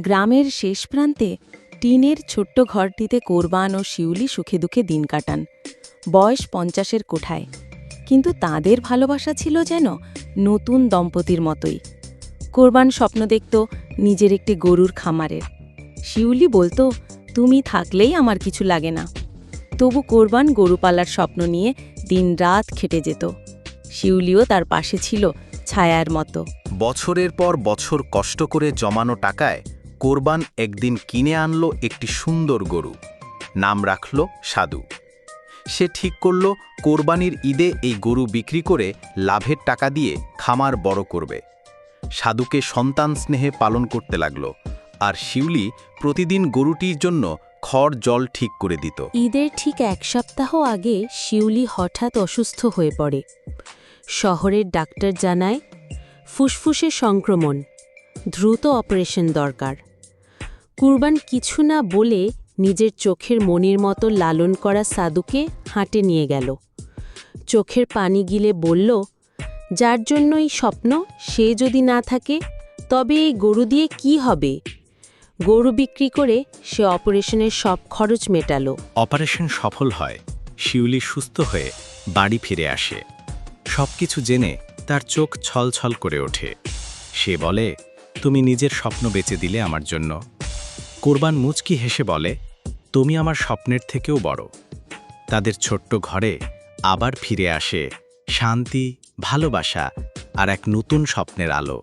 গ্রামের শেষ প্রান্তে টিনের ছোট্ট ঘরটিতে কোরবান ও শিউলি সুখে দুঃখে দিন কাটান। বয়স পঞ্চাশের কোঠায়। কিন্তু তাদের ভালোবাসা ছিল যেন নতুন দম্পতির মতোই। কোরবান স্বপ্ন দেখত নিজের একটি গরুর খামারের। শিউলি বলতো, তুমি থাকলেই আমার কিছু লাগে না। তবু কোরবান গরু পালার স্বপ্ন নিয়ে দিনরাত খেটে যেত। শিউলিও তার পাশে ছিল ছায়ার মতো। বছরের পর বছর কষ্ট করে জমানো টাকায় কোরবান একদিন কিনে আনলো একটি সুন্দর গরু। নাম রাখল সাধু। সে ঠিক করল কোরবানির ঈদে এই গরু বিক্রি করে লাভের টাকা দিয়ে খামার বড় করবে। সাধুকে সন্তান স্নেহে পালন করতে লাগল আর শিউলি প্রতিদিন গরুটির জন্য খড় জল ঠিক করে দিত। ঈদের ঠিক এক সপ্তাহ আগে শিউলি হঠাৎ অসুস্থ হয়ে পড়ে। শহরের ডাক্তার জানায়, ফুসফুসে সংক্রমণ, দ্রুত অপারেশন দরকার। কুরবান কিছু না বলে নিজের চোখের মনির মতো লালন করা সাদুকে হাঁটে নিয়ে গেল। চোখের পানি গিলে বলল, যার জন্য এই স্বপ্ন সে যদি না থাকে, তবে এই গরু দিয়ে কি হবে? গরু বিক্রি করে সে অপারেশনের সব খরচ মেটালো। অপারেশন সফল হয়, শিউলি সুস্থ হয়ে বাড়ি ফিরে আসে। সবকিছু জেনে তার চোখ ছলছল করে ওঠে। সে বলে, তুমি নিজের স্বপ্ন বেঁচে দিলে আমার জন্য। কোরবান মুচকি হেসে বলে, তুমি আমার স্বপ্নের থেকেও বড়। তাদের ছোট্ট ঘরে আবার ফিরে আসে শান্তি, ভালোবাসা আর এক নতুন স্বপ্নের আলো।